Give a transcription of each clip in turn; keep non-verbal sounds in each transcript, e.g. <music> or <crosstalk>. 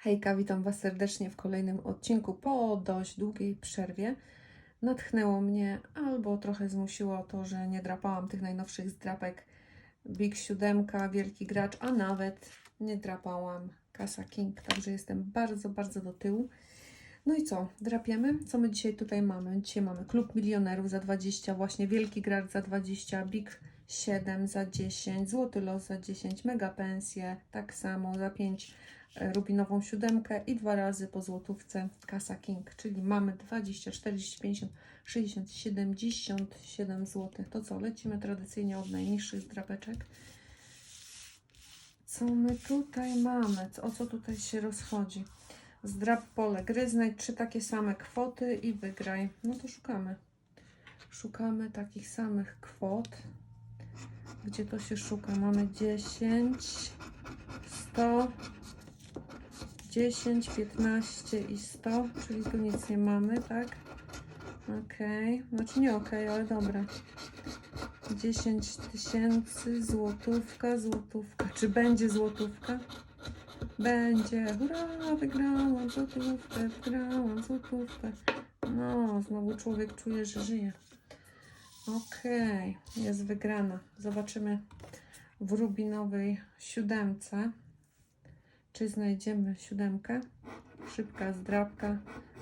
Hejka, witam Was serdecznie w kolejnym odcinku po dość długiej przerwie. Natchnęło mnie albo trochę zmusiło to, że nie drapałam tych najnowszych zdrapek Big 7, Wielki Gracz, a nawet nie drapałam Casa King, także jestem bardzo, bardzo do tyłu. No i co, drapiemy? Co my dzisiaj tutaj mamy? Dzisiaj mamy Klub Milionerów za 20, właśnie Wielki Gracz za 20, Big 7 za 10, Złoty Los za 10, Mega Pensje tak samo za 5, e, Rubinową siódemkę i dwa razy po złotówce Casa King, czyli mamy 20, 40, 50, 60, 77 zł. To co, lecimy tradycyjnie od najniższych drapeczek. Co my tutaj mamy? O co tutaj się rozchodzi? Zdrap pole gry, znajdź trzy takie same kwoty i wygraj. No to szukamy. Szukamy takich samych kwot. Gdzie to się szuka? Mamy 10, 100, 10, 15 i 100, czyli tu nic nie mamy, tak? Okej, znaczy nie okej, ale dobra. 10 tysięcy, złotówka, złotówka. Czy będzie złotówka? Będzie. Hurra, wygrałam złotówkę, wygrałam złotówkę. No, znowu człowiek czuje, że żyje. Okej, jest wygrana. Zobaczymy w rubinowej siódemce, czy znajdziemy siódemkę. Szybka zdrabka.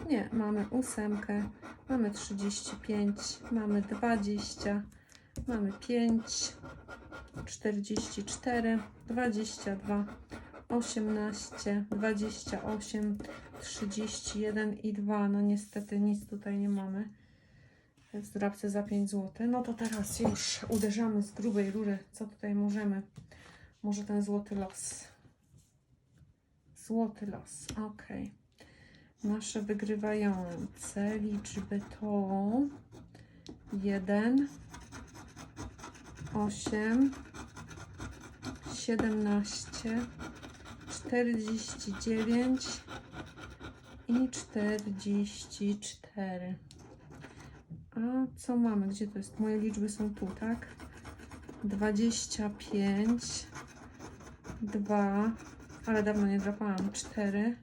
Nie, mamy ósemkę, mamy 35, mamy 20, mamy 5, 44, 22, 18, 28, 31 i 2. No niestety nic tutaj nie mamy. W zdrabce za 5 zł. No to teraz już uderzamy z grubej rury. Co tutaj możemy? Może ten złoty los. Złoty los. Ok. Nasze wygrywające liczby to 1, 8, 17, 49 i 44. A co mamy? Gdzie to jest? Moje liczby są tu, tak? 25, 2, ale dawno nie drapałam. 4,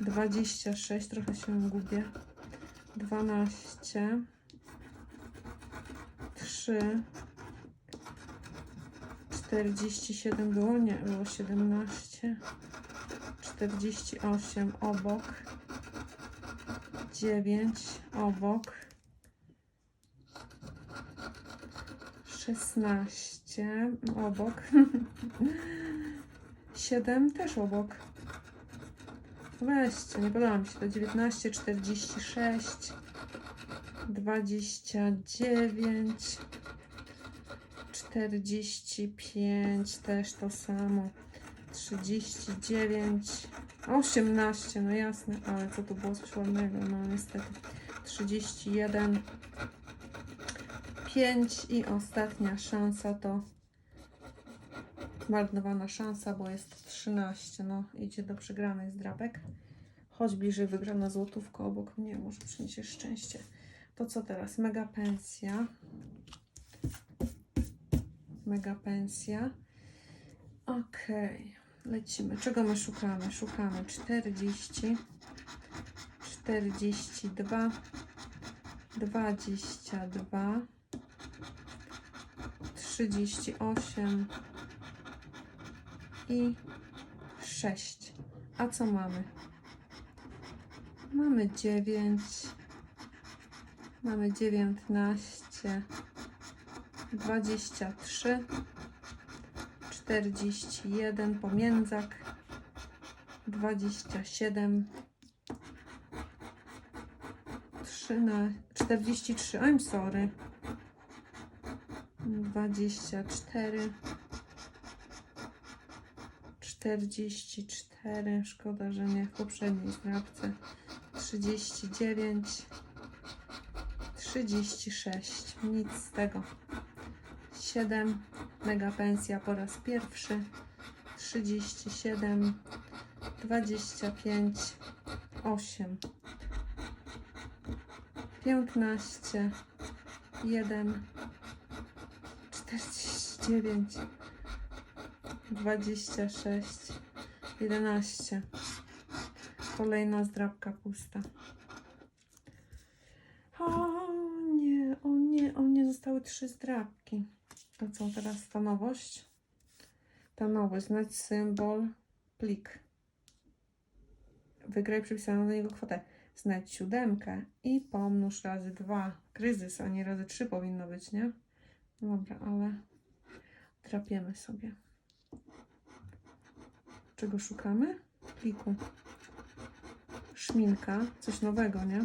26, trochę się gubię. 12, 3, 47 było? Nie, było 17, 48 obok. 9 obok, 16 obok, <laughs> 7 też obok. Weźcie, nie podoba mi się to 19, 46, 29, 45 też to samo, 39, 18, no jasne, ale co tu było słownego, no niestety. 31, 5 i ostatnia szansa to marnowana szansa, bo jest 13, no idzie do przegranych zdrabek. Chodź bliżej wygrana złotówka obok mnie, może przyniesie szczęście. To co teraz? Mega pensja. Mega pensja. Okej. Lecimy. Czego my szukamy? Szukamy 40, 42, 22, 38 i 6. A co mamy? Mamy 9, mamy 19, 23, 41 pomiędzak. 27 13 43 I'm sorry. 24 44 szkoda, że nie w poprzedniej zdrabce 39 36 nic z tego. 7 mega pensja po raz pierwszy. 37 25 8 15 1 49 26 11. Kolejna zdrabka pusta. O nie, o nie, o nie, zostały trzy zdrabki. To co teraz ta nowość? Ta nowość, znać symbol, plik. Wygraj przypisaną do niego kwotę. Znajdź siódemkę i pomnóż razy dwa. Kryzys, a nie razy trzy powinno być, nie? Dobra, ale trapiemy sobie. Czego szukamy? Pliku. Szminka, coś nowego, nie?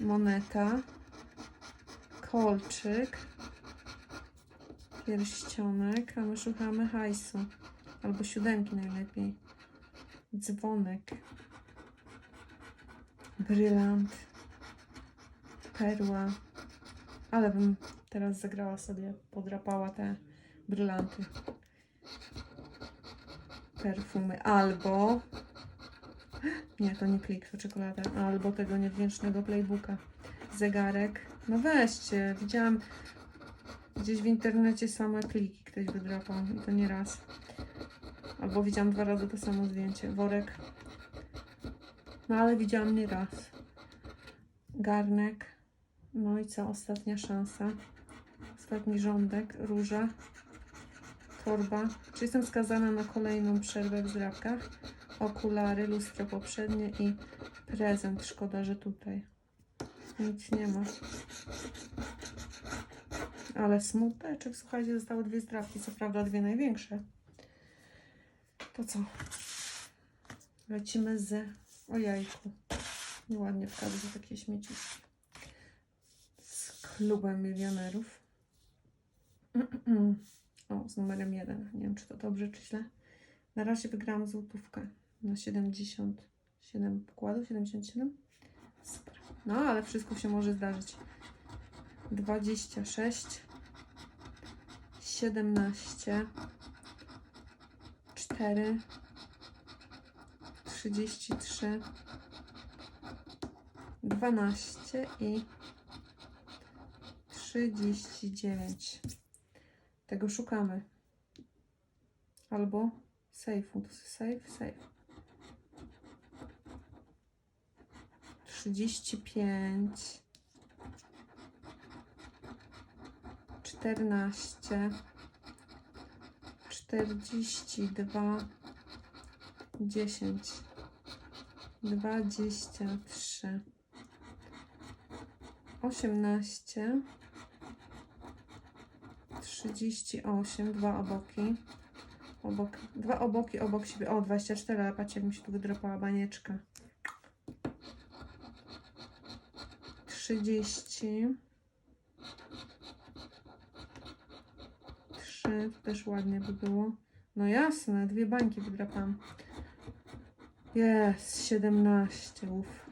Moneta, kolczyk, pierścionek, a my szukamy hajsu. Albo siódemki najlepiej. Dzwonek, brylant, perła. Ale bym teraz zagrała sobie, podrapała te brylanty. Perfumy albo nie, to nie klik, to czekolada. Albo tego niewdzięcznego playbooka. Zegarek. No weźcie, widziałam gdzieś w internecie same kliki ktoś wydrapał i to nie raz. Albo widziałam dwa razy to samo zdjęcie. Worek. No ale widziałam nie raz. Garnek. No i co? Ostatnia szansa. Ostatni rządek. Róża. Torba. Czy jestem skazana na kolejną przerwę w zdrabkach? Okulary, lustro poprzednie i prezent. Szkoda, że tutaj nic nie ma. Ale smuteczek, słuchajcie, zostały dwie zdrawki, co prawda dwie największe. To co? Lecimy z... O jajku. Nieładnie w takie śmieci. Z klubem milionerów. <clears throat> O, z numerem jeden. Nie wiem, czy to dobrze, czy źle. Na razie wygrałam złotówkę na 77 pokładów, 77. Super. No, ale wszystko się może zdarzyć. 26 17 4 33 12 i 39. Tego szukamy. Albo safe'u. To jest safe, safe. 35 14 42 10 23 18 38 dwa oboki. Obok, dwa oboki obok siebie. O 24, ale patrzcie jak mi się tu wydropała banieczka. 30 3 to też ładnie by było. No jasne, dwie bańki wydrapałam. Jest 17 uff.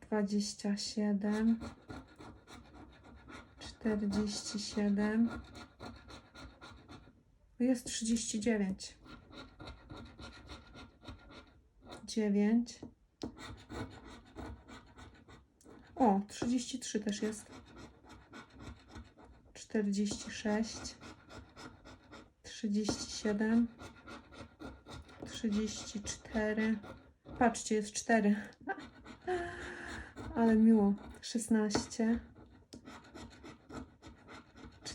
27 47 jest 39 9 o 33 też jest. 46 37 34 patrzcie jest 4 <laughs> ale miło. 16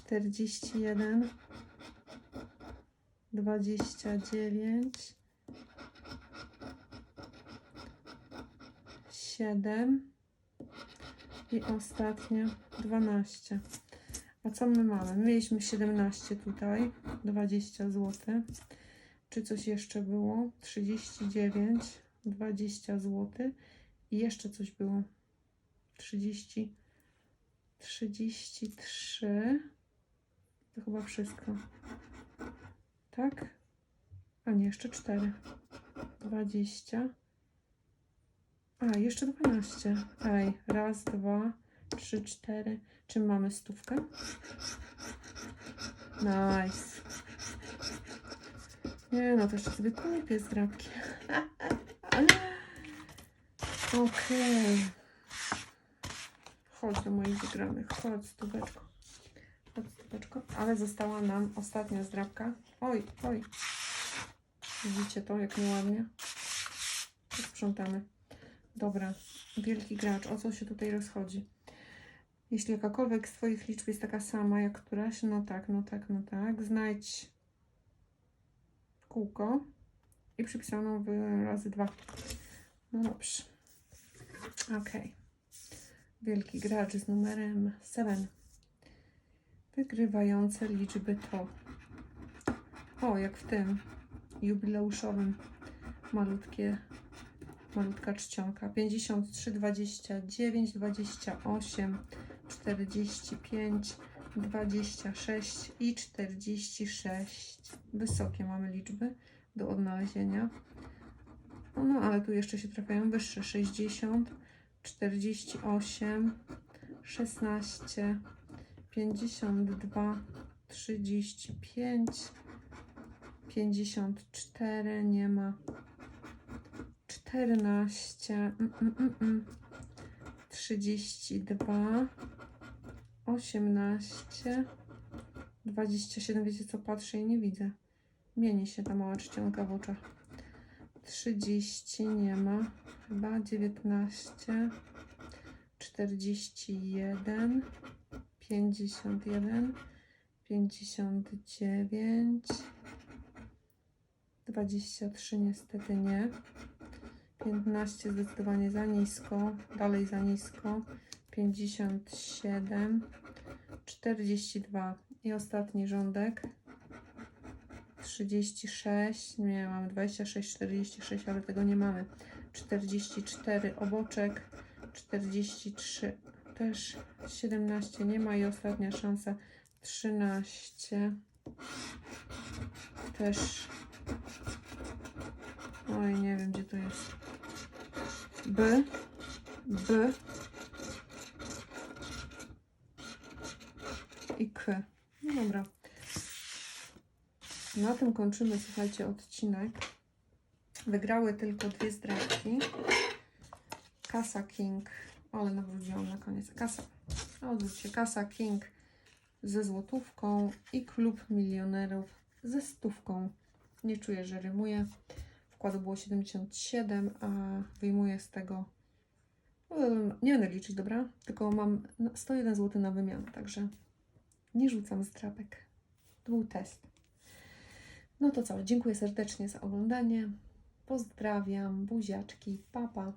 41 29 7 i ostatnie 12 a co my mamy? Mieliśmy 17 tutaj 20 zł czy coś jeszcze było? 39 20 zł i jeszcze coś było 30 33 to chyba wszystko tak? a nie, jeszcze 4 20 a, jeszcze 12 ej, raz, dwa trzy, cztery czy mamy stówkę? nice nie no, to jeszcze sobie kupię zdrabki <laughs> okej Chodź do moich wygranych. Chodź, stóweczko. Ale została nam ostatnia zdrabka. Oj, oj. Widzicie to, jak nieładnie? Sprzątamy. Dobra, wielki gracz, o co się tutaj rozchodzi? Jeśli jakakolwiek z Twoich liczb jest taka sama jak któraś, no tak, no tak, no tak, znajdź kółko i przypisaną razy dwa. No dobrze. Ok. Wielki gracz z numerem 7. Wygrywające liczby to. O, jak w tym jubileuszowym. Malutkie, malutka czcionka. 53, 29, 28, 45, 26 i 46. Wysokie mamy liczby do odnalezienia. No, ale tu jeszcze się trafiają wyższe. 60, 48, 16, 52, 35, 54, nie ma. 14, mm, mm, mm, mm. 32, 18, 27. Wiecie co, patrzę i nie widzę. Mieni się ta mała czcionka w oczach. 30 nie ma. Chyba 19, 41, 51, 59, 23 niestety nie. 15 zdecydowanie za nisko, dalej za nisko. 57, 42 i ostatni rządek. 36, nie mamy 26, 46, ale tego nie mamy. 44 oboczek, 43 też 17 nie ma i ostatnia szansa 13 też. Oj nie wiem gdzie to jest. B. B. I K. No dobra. Na tym kończymy słuchajcie odcinek. Wygrały tylko dwie zdrajki Kasa King ale nawróciłam na koniec. Kasa. Odwróćcie. Kasa King ze złotówką i klub milionerów ze stówką. Nie czuję, że rymuję. Wkładu było 77, a wyjmuję z tego. em, Nie będę liczyć, dobra? Tylko mam na- 101 zł na wymianę, także nie rzucam zdrapek. To był test. No to co, dziękuję serdecznie za oglądanie. Pozdrawiam, buziaczki, papa. Pa.